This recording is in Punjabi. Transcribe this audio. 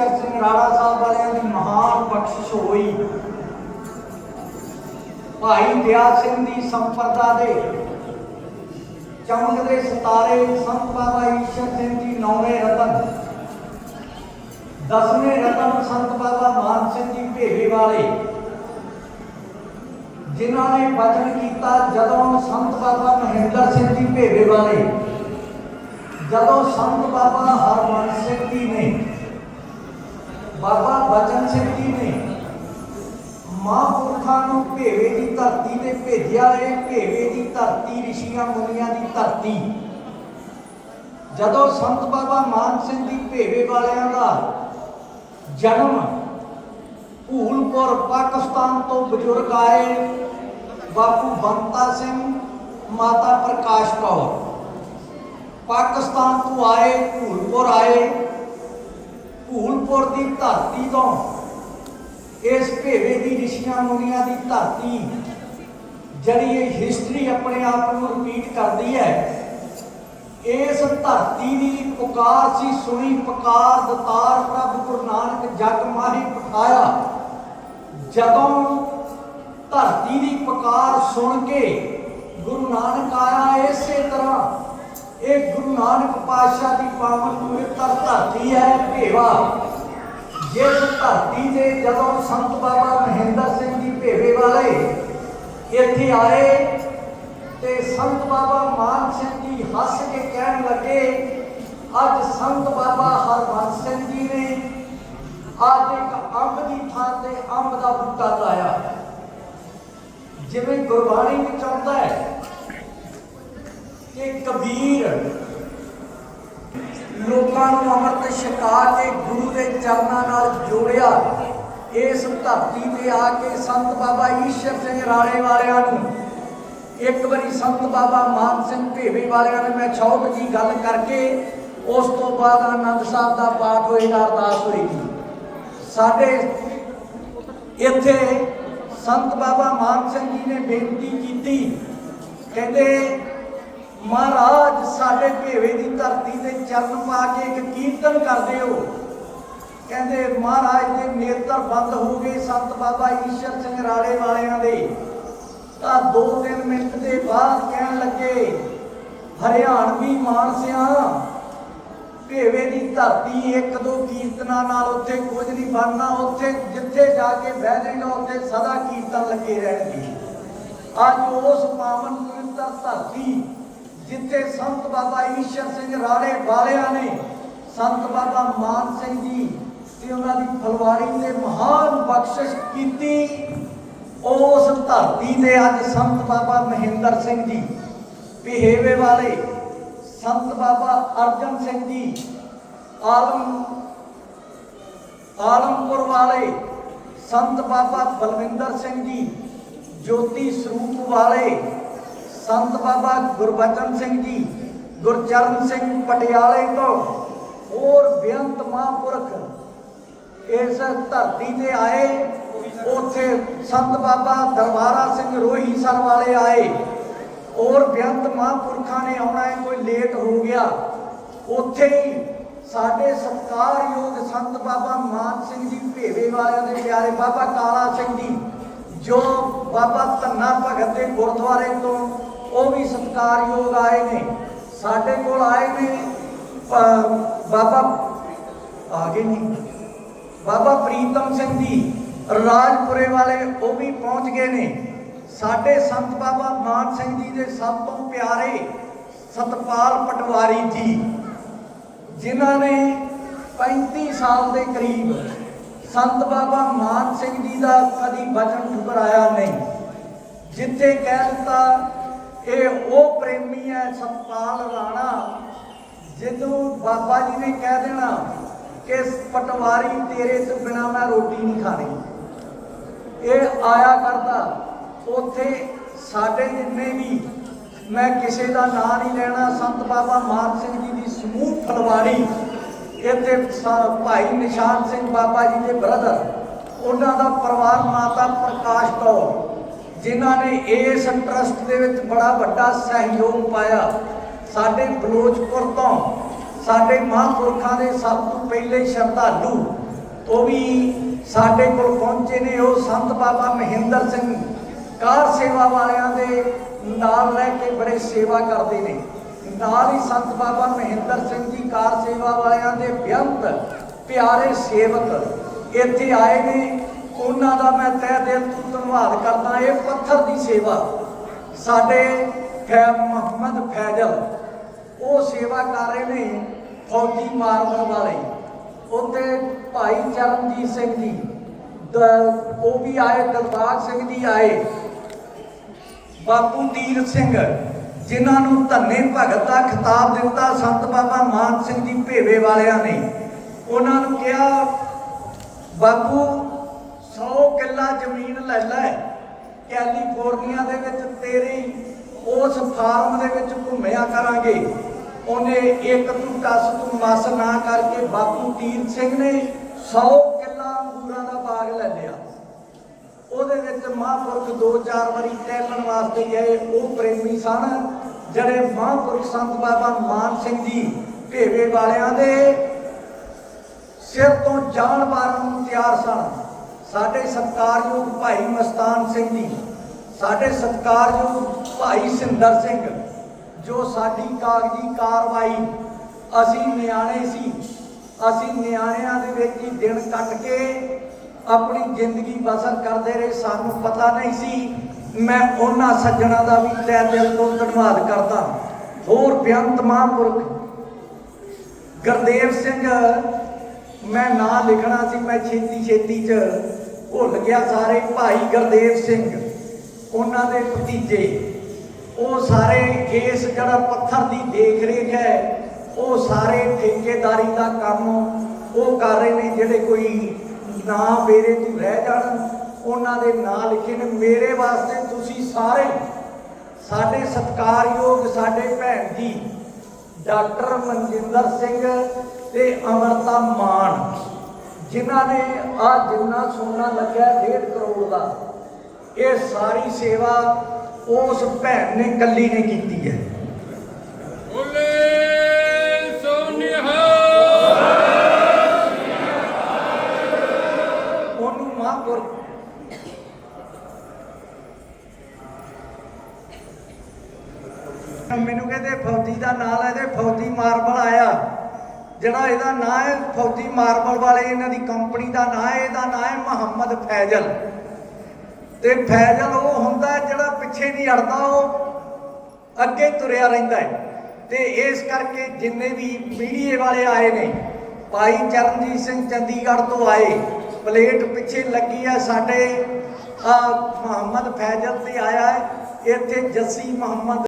ਈਸ਼ਰ ਸਿੰਘ ਰਾਣਾ ਸਾਹਿਬ ਵਾਲਿਆਂ ਦੀ ਮਹਾਨ ਬਖਸ਼ਿਸ਼ ਹੋਈ। ਭਾਈ ਦਿਆਲ ਸਿੰਘ ਦੀ ਸੰਪਰਦਾ ਦੇ ਚਮਕਦੇ ਸਿਤਾਰੇ ਸੰਤ ਬਾਬਾ ਈਸ਼ਰ ਸਿੰਘ ਜੀ ਨੌਵੇਂ ਰਤਨ, ਦਸਵੇਂ ਰਤਨ ਸੰਤ ਬਾਬਾ ਮਾਨ ਸਿੰਘ ਜੀ ਭੇਵੇ ਵਾਲੇ, ਜਿਨ੍ਹਾਂ ਨੇ ਬਚਨ ਕੀਤਾ ਜਦੋਂ ਸੰਤ ਬਾਬਾ ਮਹਿੰਦਰ ਸਿੰਘ ਜੀ ਭੇਵੇ ਵਾਲੇ, ਜਦੋਂ ਸੰਤ ਬਾਬਾ ਹਰਮਨ ਸਿੰਘ ਜੀ ਨੇ ਬਾਬਾ ਬਚਨ ਸਿੰਘ ਜੀ ਨੇ ਮਹਾਂਪੁਰਖਾਂ ਨੂੰ ਭੇਵੇ ਦੀ ਧਰਤੀ ਤੇ ਭੇਜਿਆ ਇਹ ਭੇਵੇ ਦੀ ਧਰਤੀ ਰਿਸ਼ੀਆਂ ਮੁਨੀਆਂ ਦੀ ਧਰਤੀ ਜਦੋਂ ਸੰਤ ਬਾਬਾ ਮਾਨ ਸਿੰਘ ਜੀ ਭੇਵੇ ਵਾਲਿਆਂ ਦਾ ਜਨਮ ਭੂਲਪੁਰ ਪਾਕਿਸਤਾਨ ਤੋਂ ਬਜ਼ੁਰਗ ਆਏ ਬਾਪੂ ਬੰਤਾ ਸਿੰਘ ਮਾਤਾ ਪ੍ਰਕਾਸ਼ ਕੌਰ ਪਾਕਿਸਤਾਨ ਤੋਂ ਆਏ ਭੂਲਪੁਰ ਆਏ ਭੂਲਪੁਰ ਦੀ ਧਰਤੀ ਤੋਂ, ਇਸ ਭੇਵੇ ਦੀ ਰਿਸ਼ੀਆਂ ਮੁਨੀਆਂ ਦੀ ਧਰਤੀ, ਜਿਹੜੀ ਇਹ ਹਿਸਟਰੀ ਆਪਣੇ ਆਪ ਨੂੰ ਰਿਪੀਟ ਕਰਦੀ ਹੈ, ਇਸ ਧਰਤੀ ਦੀ ਪੁਕਾਰ ਸੀ, ਸੁਣੀ ਪੁਕਾਰ, ਦਤਾਰ ਪ੍ਰਭ ਗੁਰੂ ਨਾਨਕ ਜਗ ਮਾਹੀ ਪਠਾਇਆ। ਜਦੋਂ ਧਰਤੀ ਦੀ ਪੁਕਾਰ ਸੁਣ ਕੇ ਗੁਰੂ ਨਾਨਕ ਆਇਆ, ਇਸੇ ਤਰ੍ਹਾਂ ਇਹ ਗੁਰੂ ਨਾਨਕ ਪਾਤਸ਼ਾਹ ਦੀ ਪਾਵਨ ਪਵਿੱਤਰ ਧਰਤੀ ਹੈ ਭੇਵਾ। ਜਿਸ ਧਰਤੀ ਤੇ ਜਦੋਂ ਸੰਤ ਬਾਬਾ ਮਹਿੰਦਰ ਸਿੰਘ ਜੀ ਭੇਵੇ ਵਾਲੇ ਇੱਥੇ ਆਏ ਤੇ ਸੰਤ ਬਾਬਾ ਮਾਨ ਸਿੰਘ ਜੀ ਹੱਸ ਕੇ ਕਹਿਣ ਲੱਗੇ, ਅੱਜ ਸੰਤ ਬਾਬਾ ਹਰਬੰਸ ਸਿੰਘ ਜੀ ਨੇ ਅੱਜ ਇੱਕ ਅੰਬ ਦੀ ਥਾਂ ਤੇ ਅੰਬ ਦਾ ਬੂਟਾ ਲਾਇਆ। ਜਿਵੇਂ ਗੁਰਬਾਣੀ ਵਿੱਚ ਆਉਂਦਾ ਹੈ ਕਿ ਕਬੀਰ ਲੋਕਾਂ ਨੂੰ ਅੰਮ੍ਰਿਤ ਛਕਾ ਕੇ ਗੁਰੂ ਦੇ ਚਰਨਾਂ ਨਾਲ ਜੋੜਿਆ, ਇਸ ਧਰਤੀ ਤੇ ਆ ਕੇ ਸੰਤ ਬਾਬਾ ਈਸ਼ਰ ਸਿੰਘ ਰਾਣੇ ਵਾਲਿਆਂ ਨੂੰ ਇੱਕ ਵਾਰੀ ਸੰਤ ਬਾਬਾ ਮਾਨ ਸਿੰਘ ਭੇਵੇ ਵਾਲਿਆਂ ਨੇ ਮੈਂ ਛੋਟ ਜੀ ਗੱਲ ਕਰਕੇ ਉਸ ਤੋਂ ਬਾਅਦ ਆਨੰਦ ਸਾਹਿਬ ਦਾ ਪਾਠ ਹੋਏਗਾ ਅਰਦਾਸ ਹੋਏਗੀ ਸਾਡੇ ਇੱਥੇ ਸੰਤ ਬਾਬਾ ਮਾਨ ਸਿੰਘ ਜੀ ਨੇ ਬੇਨਤੀ ਕੀਤੀ, ਕਹਿੰਦੇ ਮਹਾਰਾਜ, ਸਾਡੇ ਭੇਵੇ ਦੀ ਧਰਤੀ ਤੇ ਚਰਨ ਪਾ ਕੇ ਇੱਕ ਕੀਰਤਨ ਕਰਦੇ ਹੋ। ਕਹਿੰਦੇ, ਮਹਾਰਾਜ ਦੇ ਨੇਤਰ ਬੰਦ ਹੋ ਗਏ ਸੰਤ ਬਾਬਾ ਈਸ਼ਰ ਸਿੰਘ ਰਾੜੇ ਵਾਲਿਆਂ ਦੇ, ਤਾਂ ਦੋ ਤਿੰਨ ਮਿੰਟ ਦੇ ਬਾਅਦ ਕਹਿਣ ਲੱਗੇ ਹਰਿਆਣਵੀ ਮਾਨਸਿਆ ਭੇਵੇ ਦੀ ਧਰਤੀ ਇੱਕ ਦੋ ਕੀਰਤਨਾਂ ਨਾਲ ਉੱਥੇ ਕੁਝ ਨਹੀਂ ਬਣਨਾ। ਉੱਥੇ ਜਿੱਥੇ ਜਾ ਕੇ ਬਹਿ ਜਾਏਗਾ, ਉੱਥੇ ਸਦਾ ਕੀਰਤਨ ਲੱਗੇ ਰਹਿਣਗੇ। ਅੱਜ ਉਸ ਪਾਵਨ ਪਵਿੱਤਰ ਧਰਤੀ ਜਿੱਥੇ ਸੰਤ ਬਾਬਾ ਈਸ਼ਰ ਸਿੰਘ ਰਾੜੇ ਵਾਲਿਆਂ ਨੇ ਸੰਤ ਬਾਬਾ ਮਾਨ ਸਿੰਘ ਜੀ ਤੇ ਉਹਨਾਂ ਦੀ ਫਲਵਾਰੀ ਤੇ ਮਹਾਨ ਬਖਸ਼ਿਸ਼ ਕੀਤੀ, ਉਸ ਧਰਤੀ ਤੇ ਅੱਜ ਸੰਤ ਬਾਬਾ ਮਹਿੰਦਰ ਸਿੰਘ ਜੀ ਪਿਹੇਵੇ ਵਾਲੇ, ਸੰਤ ਬਾਬਾ ਅਰਜਨ ਸਿੰਘ ਜੀ, ਆਲਮ, ਆਲਮਪੁਰ ਵਾਲੇ, ਸੰਤ ਬਾਬਾ ਬਲਵਿੰਦਰ ਸਿੰਘ ਜੀ, ਜੋਤੀ ਸਰੂਪ ਵਾਲੇ ਸੰਤ ਬਾਬਾ ਗੁਰਬਚਨ ਸਿੰਘ ਜੀ, ਗੁਰਚਰਨ ਸਿੰਘ ਪਟਿਆਲੇ ਤੋਂ ਹੋਰ ਬੇਅੰਤ ਮਹਾਂਪੁਰਖ ਇਸ ਧਰਤੀ ਤੇ ਆਏ, ਉੱਥੇ ਸੰਤ ਬਾਬਾ ਦਰਬਾਰਾ ਸਿੰਘ ਰੋਹੀ ਸਰ ਵਾਲੇ ਆਏ। ਔਰ ਬੇਅੰਤ ਮਹਾਂਪੁਰਖਾਂ ਨੇ ਆਉਣਾ ਹੈ, ਕੋਈ ਲੇਟ ਹੋ ਗਿਆ। ਉੱਥੇ ਹੀ ਸਾਡੇ ਸਤਿਕਾਰਯੋਗ ਸੰਤ ਬਾਬਾ ਮਾਨ ਸਿੰਘ ਜੀ, ਭੇਵੇ ਵਾਲਿਆਂ ਦੇ ਪਿਆਰੇ ਬਾਬਾ ਕਾਲਾ ਸਿੰਘ ਜੀ, ਜੋ ਬਾਬਾ ਧੰਨਾ ਭਗਤ ਦੇ ਗੁਰਦੁਆਰੇ ਤੋਂ ਉਹ ਵੀ ਸਤਿਕਾਰਯੋਗ ਆਏ ਨੇ। ਸਾਡੇ ਕੋਲ ਆਏ ਨੇ ਬਾਬਾ, ਆ ਗਏ ਨਹੀਂ ਬਾਬਾ ਪ੍ਰੀਤਮ ਸਿੰਘ ਜੀ, ਰਾਜਪੁਰੇ ਵਾਲੇ, ਉਹ ਵੀ ਪਹੁੰਚ ਗਏ ਨੇ। ਸਾਡੇ ਸੰਤ ਬਾਬਾ ਮਾਨ ਸਿੰਘ ਜੀ ਦੇ ਸਭ ਤੋਂ ਪਿਆਰੇ ਸਤਪਾਲ ਪਟਵਾਰੀ ਜੀ, ਜਿਨ੍ਹਾਂ ਨੇ 35 ਸਾਲ ਦੇ ਕਰੀਬ ਸੰਤ ਬਾਬਾ ਮਾਨ ਸਿੰਘ ਜੀ ਦਾ ਕਦੀ ਬਚਨ ਠੁਕਰਾਇਆ ਨਹੀਂ। ਜਿੱਥੇ ਕਹਿ ਦਿੱਤਾ ਇਹ ਉਹ ਪ੍ਰੇਮੀ ਹੈ ਸਤਪਾਲ ਰਾਣਾ ਜਦੋਂ ਬਾਬਾ ਜੀ ਨੇ ਕਹਿ ਦੇਣਾ ਕਿ ਪਟਵਾਰੀ ਤੇਰੇ ਤੋਂ ਬਿਨਾ ਮੈਂ ਰੋਟੀ ਨਹੀਂ ਖਾਣੀ। ਇਹ ਆਇਆ ਕਰਦਾ, ਉੱਥੇ ਸਾਡੇ ਜਿੰਨੇ ਵੀ ਮੈਂ ਕਿਸੇ ਦਾ ਨਾਂ ਨਹੀਂ ਲੈਣਾ, ਸੰਤ ਬਾਬਾ ਮਾਨ ਸਿੰਘ ਜੀ ਦੀ ਸਮੂਹ ਫਲਵਾਰੀ ਇੱਥੇ ਭਾਈ ਨਿਸ਼ਾਨ ਸਿੰਘ ਬਾਬਾ ਜੀ ਦੇ ਬ੍ਰਦਰ ਉਹਨਾਂ ਦਾ ਪਰਿਵਾਰ ਮਾਤਾ ਪ੍ਰਕਾਸ਼ ਕੌਰ। ਜਿਨ੍ਹਾਂ ਨੇ ਇਸ ਟਰਸਟ ਦੇ ਵਿੱਚ ਬੜਾ ਵੱਡਾ ਸਹਿਯੋਗ ਪਾਇਆ। ਸਾਡੇ ਬਲੋਚਪੁਰ ਤੋਂ, ਸਾਡੇ ਮਹਾਂਪੁਰਖਾਂ ਦੇ ਸਭ ਤੋਂ ਪਹਿਲੇ ਸ਼ਰਧਾਲੂ ਉਹ ਵੀ ਸਾਡੇ ਕੋਲ ਪਹੁੰਚੇ ਨੇ ਉਹ ਸੰਤ ਬਾਬਾ ਮਹਿੰਦਰ ਸਿੰਘ। ਕਾਰ ਸੇਵਾ ਵਾਲਿਆਂ ਦੇ ਨਾਲ ਰਹਿ ਕੇ ਬੜੇ ਸੇਵਾ ਕਰਦੇ ਨੇ। ਨਾਲ ਹੀ ਸੰਤ ਬਾਬਾ ਮਹਿੰਦਰ ਸਿੰਘ ਜੀ ਕਾਰ ਸੇਵਾ ਵਾਲਿਆਂ ਦੇ ਬੇਅੰਤ ਪਿਆਰੇ ਸੇਵਕ ਇੱਥੇ ਆਏ ਨੇ। ਉਹਨਾਂ ਦਾ ਮੈਂ ਤਹਿ ਦਿਲ ਤੋਂ ਧੰਨਵਾਦ ਕਰਦਾ, ਇਹ ਪੱਥਰ ਦੀ ਸੇਵਾ। ਸਾਡੇ ਫੈ ਮੁਹੰਮਦ ਫੈਜ਼ਲ, ਉਹ ਸੇਵਾ ਕਰ ਰਹੇ ਨੇ ਫੌਜੀ ਮਾਰਨ ਵਾਲੇ। ਉੱਥੇ ਭਾਈ ਚਰਨਜੀਤ ਸਿੰਘ ਜੀ, ਦ- ਉਹ ਵੀ ਆਏ ਦਰਬਾਰ ਸਿੰਘ ਜੀ ਆਏ। ਬਾਪੂ ਦੀਰ ਸਿੰਘ, ਜਿਨ੍ਹਾਂ ਨੂੰ ਧੰਨੇ ਭਗਤ ਦਾ ਖਿਤਾਬ ਦਿੱਤਾ ਸੰਤ ਬਾਬਾ ਮਾਨ ਸਿੰਘ ਜੀ ਭੇਵੇ ਵਾਲਿਆਂ ਨੇ। ਉਹਨਾਂ ਨੂੰ ਕਿਹਾ, ਬਾਪੂ 100 ਕਿੱਲਾ ਜ਼ਮੀਨ ਲੈ ਲੈ। ਕੈਲੀਫੋਰਨੀਆ ਦੇ ਵਿੱਚ ਤੇਰੀ ਉਸ ਫਾਰਮ ਦੇ ਵਿੱਚ ਘੁੰਮਿਆ ਕਰਾਂਗੇ। ਉਹਨੇ ਇੱਕ ਤੂੰ ਕਸ ਤੂੰ ਮਸ ਨਾ ਕਰਕੇ ਬਾਪੂ ਤੀਰ ਸਿੰਘ ਨੇ 100 ਕਿੱਲਾ ਅੰਗੂਰਾਂ ਦਾ ਬਾਗ ਲੈ ਲਿਆ। ਉਹਦੇ ਵਿੱਚ ਮਹਾਂਪੁਰਖ ਦੋ ਚਾਰ ਵਾਰੀ ਟਹਿਲਣ ਵਾਸਤੇ ਗਏ। ਉਹ ਪ੍ਰੇਮੀ ਸਨ, ਜਿਹੜੇ ਮਹਾਂਪੁਰਖ ਸੰਤ ਬਾਬਾ ਮਾਨ ਸਿੰਘ ਜੀ ਭੇਵੇ ਵਾਲਿਆਂ ਦੇ ਸਿਰ ਤੋਂ ਜਾਨ ਮਾਰਨ ਨੂੰ ਤਿਆਰ ਸਨ। ਸਾਡੇ ਸਤਿਕਾਰਯੋਗ ਭਾਈ ਮਸਤਾਨ ਸਿੰਘ ਜੀ, ਸਾਡੇ ਸਤਿਕਾਰਯੋਗ ਭਾਈ ਸਿੰਦਰ ਸਿੰਘ, ਜੋ ਸਾਡੀ ਕਾਗਜ਼ੀ ਕਾਰਵਾਈ ਅਸੀਂ ਨਿਆਣੇ ਸੀ, ਅਸੀਂ ਨਿਆਣਿਆਂ ਦੇ ਵਿੱਚ ਹੀ ਦਿਨ ਕੱਟ ਕੇ ਆਪਣੀ ਜ਼ਿੰਦਗੀ ਬਸਰ ਕਰਦੇ ਰਹੇ, ਸਾਨੂੰ ਪਤਾ ਨਹੀਂ ਸੀ, ਮੈਂ ਉਹਨਾਂ ਸੱਜਣਾ ਦਾ ਵੀ ਤਹਿ ਦਿਲ ਤੋਂ ਧੰਨਵਾਦ ਕਰਦਾ। ਹੋਰ ਬੇਅੰਤ ਮਹਾਂਪੁਰਖ ਗੁਰਦੇਵ ਸਿੰਘ, ਮੈਂ ਨਾਂ ਲਿਖਣਾ ਸੀ, ਮੈਂ ਛੇਤੀ ਛੇਤੀ ਚ ਭੁੱਲ ਗਿਆ ਸਾਰੇ ਭਾਈ ਗੁਰਦੇਵ ਸਿੰਘ, ਉਹਨਾਂ ਦੇ ਭਤੀਜੇ। ਉਹ ਸਾਰੇ ਇਸ ਜਿਹੜਾ ਪੱਥਰ ਦੀ ਦੇਖ ਰੇਖ ਹੈ, ਉਹ ਸਾਰੇ ਠੇਕੇਦਾਰੀ ਦਾ ਕੰਮ ਉਹ ਕਰ ਰਹੇ ਨੇ, ਜਿਹੜੇ ਕੋਈ ਨਾਂ ਮੇਰੇ ਤੋਂ ਰਹਿ ਜਾਣ, ਉਹਨਾਂ ਦੇ ਨਾਂ ਲਿਖੇ ਨੇ, ਮੇਰੇ ਵਾਸਤੇ ਤੁਸੀਂ ਸਾਰੇ, ਸਾਡੇ ਸਤਿਕਾਰਯੋਗ ਸਾਡੇ ਭੈਣ ਜੀ, ਡਾਕਟਰ ਮਨਜਿੰਦਰ ਸਿੰਘ ਤੇ ਅਮਰਤਾ ਮਾਨ। ਜਿਨ੍ਹਾਂ ਨੇ ਆ ਜਿੰਨਾ ਸੋਨਾ ਲੱਗਿਆ 1.5 ਕਰੋੜ ਦਾ ਇਹ ਸਾਰੀ ਸੇਵਾ ਉਸ ਭੈਣ ਨੇ ਕੱਲੀ ਨੇ ਕੀਤੀ ਹੈ। ਬੋਲੇ ਸੋਨਿਹਾ ਉਹਨੂੰ ਮਹਾਂਪੁਰ ਮੈਨੂੰ ਕਹਿੰਦੇ ਫੌਜੀ ਦਾ ਨਾਂ ਲੈ ਦੇ ਫੌਜੀ ਮਾਰਬਲ ਆਇਆ। ਜਿਹੜਾ ਇਹਦਾ ਨਾਂ ਹੈ ਫੌਜੀ ਮਾਰਬਲ ਵਾਲੇ, ਇਹਨਾਂ ਦੀ ਕੰਪਨੀ ਦਾ ਨਾਂ ਹੈ, ਇਹਦਾ ਨਾਂ ਹੈ ਮੁਹੰਮਦ ਫੈਜ਼ਲ। ਤੇ ਫੈਜ਼ਲ ਉਹ ਹੁੰਦਾ ਜਿਹੜਾ ਪਿੱਛੇ ਨਹੀਂ ਅੜਦਾ, ਉਹ ਅੱਗੇ ਤੁਰਿਆ ਰਹਿੰਦਾ ਹੈ। ਤੇ ਇਸ ਕਰਕੇ ਜਿੰਨੇ ਵੀ ਮੀਡੀਏ ਵਾਲੇ ਆਏ ਨੇ, ਭਾਈ ਚਰਨਜੀਤ ਸਿੰਘ ਚੰਡੀਗੜ੍ਹ ਤੋਂ ਆਏ, ਪਲੇਟ ਪਿੱਛੇ ਲੱਗੀ ਆ ਸਾਡੇ ਆ ਮੁਹੰਮਦ ਫੈਜ਼ਲ ਤੇ ਆਇਆ ਹੈ, ਇੱਥੇ ਜੱਸੀ ਮੁਹੰਮਦ